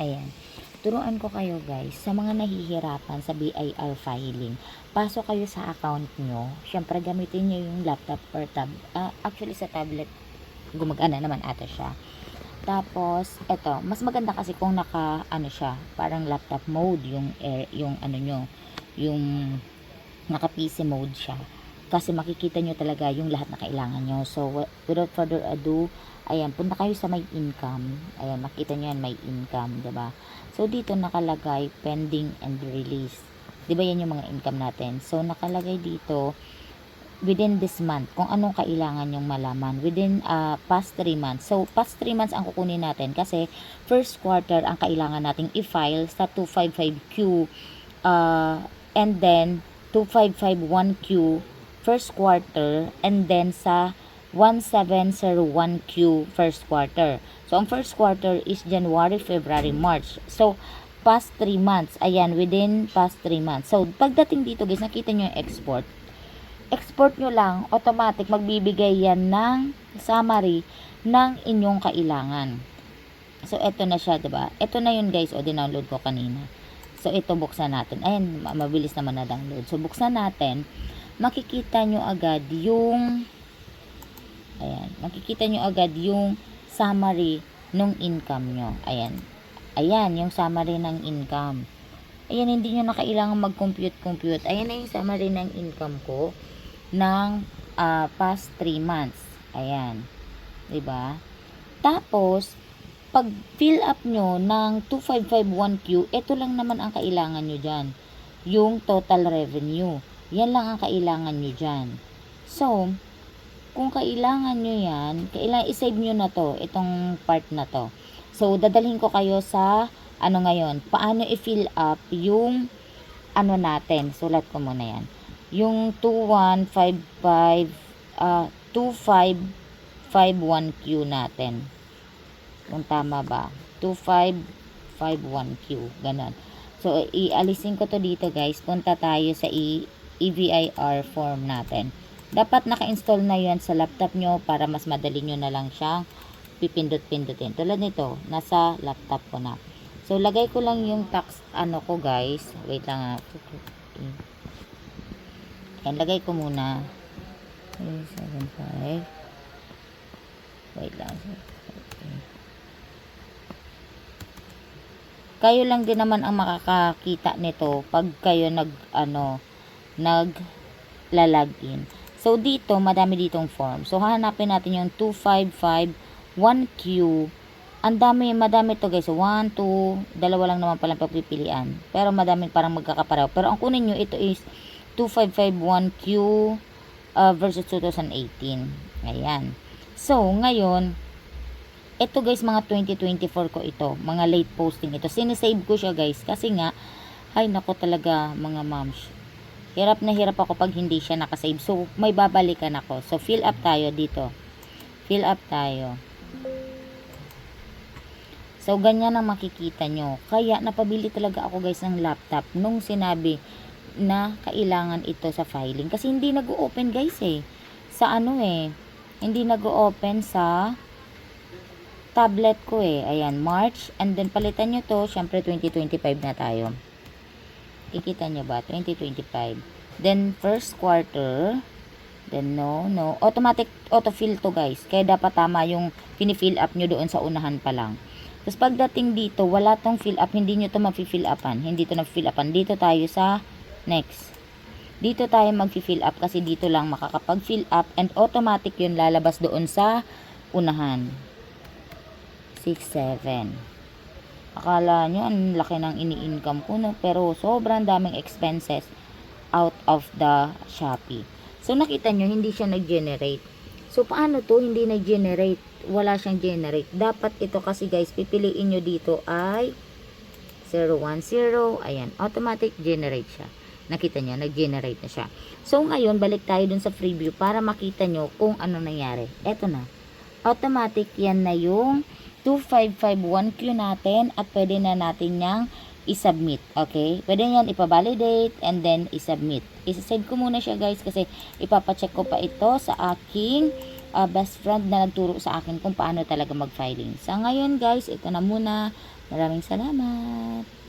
Ayan. Turuan ko kayo guys, sa mga nahihirapan sa BIR filing, pasok kayo sa account nyo. Siyempre, gamitin nyo yung laptop or tab. ah, actually, sa tablet, gumagana naman ata siya. Tapos, eto, mas maganda kasi kung naka, ano siya, parang laptop mode, yung, air, yung ano nyo, yung naka PC mode siya. Kasi makikita nyo talaga yung lahat na kailangan nyo. So, wi- without further ado, ayan, punta kayo sa my income. Ayan, makita nyo yan, my income, ba So, dito nakalagay pending and release. ba yan yung mga income natin? So, nakalagay dito, within this month, kung anong kailangan yung malaman. Within uh, past 3 months. So, past 3 months ang kukunin natin kasi first quarter ang kailangan nating i-file sa 255Q uh, and then 2551Q first quarter and then sa 1701Q first quarter. So, ang first quarter is January, February, March. So, past 3 months. Ayan, within past 3 months. So, pagdating dito guys, nakita nyo yung export. Export nyo lang, automatic magbibigay yan ng summary ng inyong kailangan. So, eto na siya, 'di ba? Ito na yun guys, o dinownload ko kanina. So, ito buksan natin. Ayan, ma- mabilis naman na download. So, buksan natin. Makikita nyo agad yung ayan, makikita nyo agad yung summary nung income nyo. Ayan. Ayan, yung summary ng income. Ayan, hindi nyo na kailangan mag-compute-compute. Ayan na yung summary ng income ko ng ah, past 3 months. Ayan. ba? Tapos, pag fill up nyo ng 2551Q, ito lang naman ang kailangan nyo dyan. Yung total revenue. Yan lang ang kailangan nyo dyan. So, kung kailangan nyo yan, kailangan isave nyo na to, itong part na to. So, dadalhin ko kayo sa, ano ngayon, paano i-fill up yung, ano natin, sulat ko muna yan. Yung 2155, ah, 2551Q natin. Kung tama ba? 2551Q. Ganon. So, ialisin ko to dito guys. Punta tayo sa E- EVIR form natin. Dapat naka-install na yan sa laptop nyo para mas madali nyo na lang siyang pipindot-pindutin. Tulad nito, nasa laptop ko na. So, lagay ko lang yung tax, ano ko guys. Wait lang ah. Yan, lagay ko muna. 375. Wait lang. Kayo lang din naman ang makakakita nito pag kayo nag, ano, nag lalagin. So, dito, madami ditong form. So, hahanapin natin yung 2551Q. Ang dami, madami to guys. 1, 2, dalawa lang naman palang pagpipilian. Pero madami parang magkakapareho. Pero ang kunin nyo, ito is 2551Q uh, versus 2018. Ayan. So, ngayon, ito guys, mga 2024 ko ito. Mga late posting ito. Sinisave ko siya guys. Kasi nga, ay nako talaga mga moms. Hirap na hirap ako pag hindi siya nakasave. So, may babalikan ako. So, fill up tayo dito. Fill up tayo. So, ganyan ang makikita nyo. Kaya, napabili talaga ako guys ng laptop nung sinabi na kailangan ito sa filing. Kasi hindi nag-open guys eh. Sa ano eh. Hindi nag-open sa tablet ko eh. Ayan, March. And then, palitan nyo to. Siyempre, 2025 na tayo. Kikita nyo ba? 2025. Then, first quarter. Then, no, no. Automatic autofill to, guys. Kaya dapat tama yung pinifill up nyo doon sa unahan pa lang. Tapos, pagdating dito, wala tong fill up. Hindi nyo to mafi-fill upan. Hindi to na-fill upan. Dito tayo sa next. Dito tayo mag-fill up kasi dito lang makakapag-fill up and automatic yun lalabas doon sa unahan. 6, 7. Akala nyo, ang laki ng ini-income ko, no? Pero sobrang daming expenses out of the Shopee. So, nakita nyo, hindi siya nag-generate. So, paano to? Hindi nag-generate. Wala siyang generate. Dapat ito kasi, guys, pipiliin nyo dito ay 010. Ayan, automatic generate siya. Nakita nyo, nag-generate na siya. So, ngayon, balik tayo dun sa preview para makita nyo kung ano nangyari. Eto na. Automatic yan na yung 2551Q natin at pwede na natin niyang i-submit. Okay? Pwede yan ipa-validate and then i-submit. Isa-save ko muna siya guys kasi ipapacheck ko pa ito sa aking uh, best friend na nagturo sa akin kung paano talaga mag-filing. Sa ngayon guys, ito na muna. Maraming salamat.